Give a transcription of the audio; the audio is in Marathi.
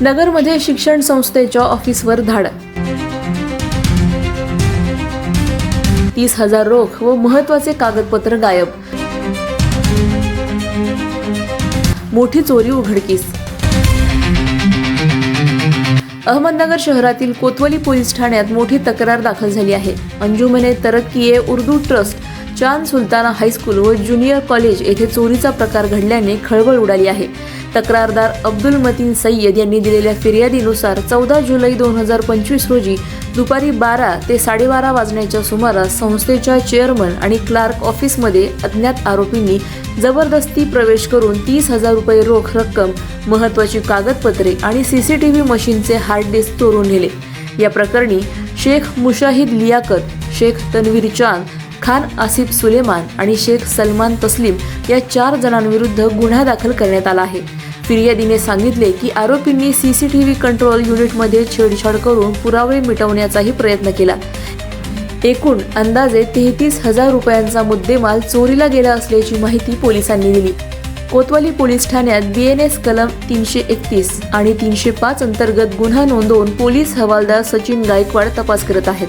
नगरमध्ये शिक्षण संस्थेच्या ऑफिसवर धाड तीस हजार रोख व महत्त्वाचे कागदपत्र गायब. मोठी चोरी उघडकीस. अहमदनगर शहरातील कोतवली पोलीस ठाण्यात मोठी तक्रार दाखल झाली आहे. अंजुमने तरक्की Urdu trust Chand Sultana high school व ज्युनियर कॉलेज येथे चोरीचा प्रकार घडल्याने खळबळ उडाली आहे. तक्रारदार अब्दुल मतीन सय्यद यांनी दिलेल्या फिर्यादीनुसार चौदा जुलै दोन हजार पंचवीस रोजी दुपारी बारा ते साडेबारा वाजण्याच्या सुमारास संस्थेच्या चेअरमन आणि क्लार्क ऑफिसमध्ये अज्ञात आरोपींनी जबरदस्ती प्रवेश करून तीस हजार रुपये रोख रक्कम महत्वाची कागदपत्रे आणि सी सी टी व्ही मशीनचे हार्ड डिस्क चोरून नेले. या प्रकरणी शेख मुशाहिद लियाकत शेख तन्वीर चांद खान आसिफ सुलेमान आणि शेख सलमान तस्लीम या चार जणांविरुद्ध गुन्हा दाखल करण्यात आला आहे. फिर्यादीने सांगितले की आरोपींनी सीसीटीव्ही कंट्रोल युनिटमध्ये छेडछाड करून पुरावे मिटवण्याचाही प्रयत्न केला. एकूण अंदाजे तेहतीस हजार रुपयांचा मुद्देमाल चोरीला गेला असल्याची माहिती पोलिसांनी दिली. कोतवाली पोलीस ठाण्यात डी एन एस कलम तीनशे एकतीस आणि तीनशे पाच अंतर्गत गुन्हा नोंदवून पोलीस हवालदार सचिन गायकवाड तपास करत आहेत.